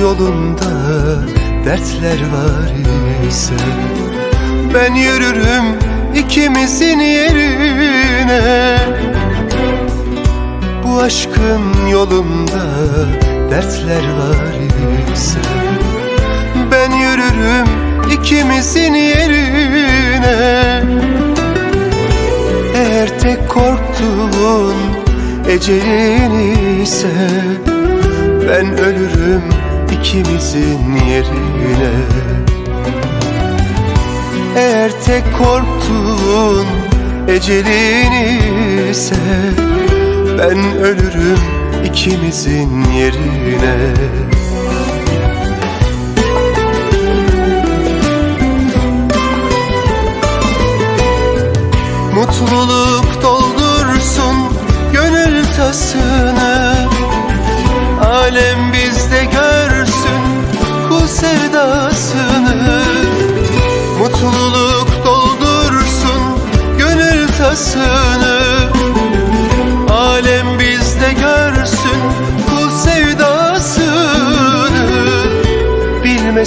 yolunda dertler var ise Ben yürürüm ikimizin yerine. Bu aşkın yolunda dertler var ise Ben yürürüm ikimizin yerine. Eğer tek korktuğun ecelin ise Ben ölürüm ikimizin yerine. Eğer tek korktuğun ecelin ise Ben ölürüm ikimizin yerine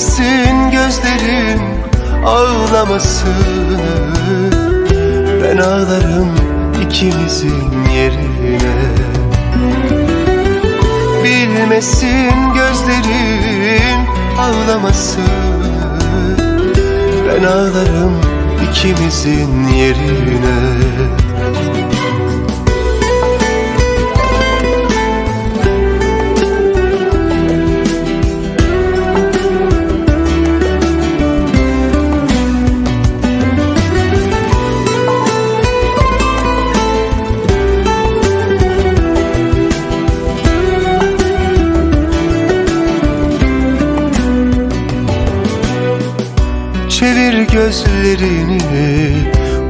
Bilmesin gözlerim ağlamasını ben ağlarım ikimizin yerine. Bilmesin gözlerin ağlamasını Ben ağlarım ikimizin yerine gözlerini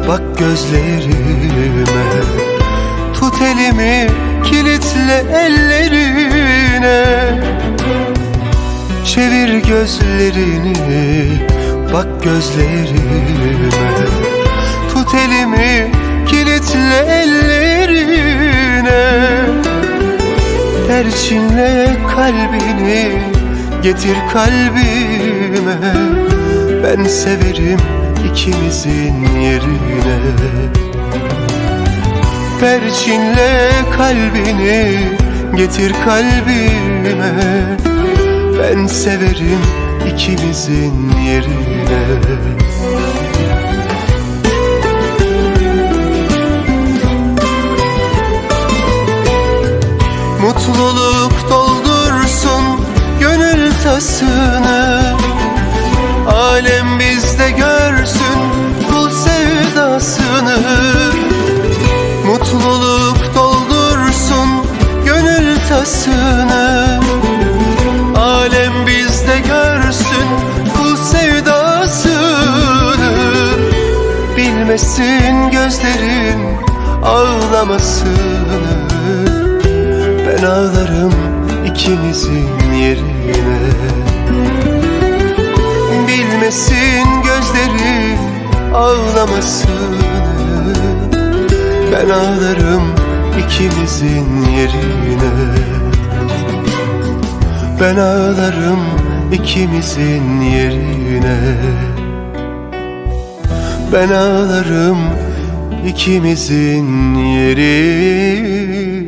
bak gözlerime. Tut elimi kilitle ellerine. Çevir gözlerini bak gözlerime. Tut elimi kilitle ellerine. Perçinle kalbini getir kalbime Ben severim ikimizin yerine. Perçinle kalbini getir kalbime. Ben severim ikimizin yerine Bilmesin gözlerin ağlamasını ben ağlarım ikimizin yerine. Bilmesin gözlerim ağlamasını Ben ağlarım ikimizin yerine. Ben ağlarım ikimizin yerine Ben ağlarım ikimizin yerine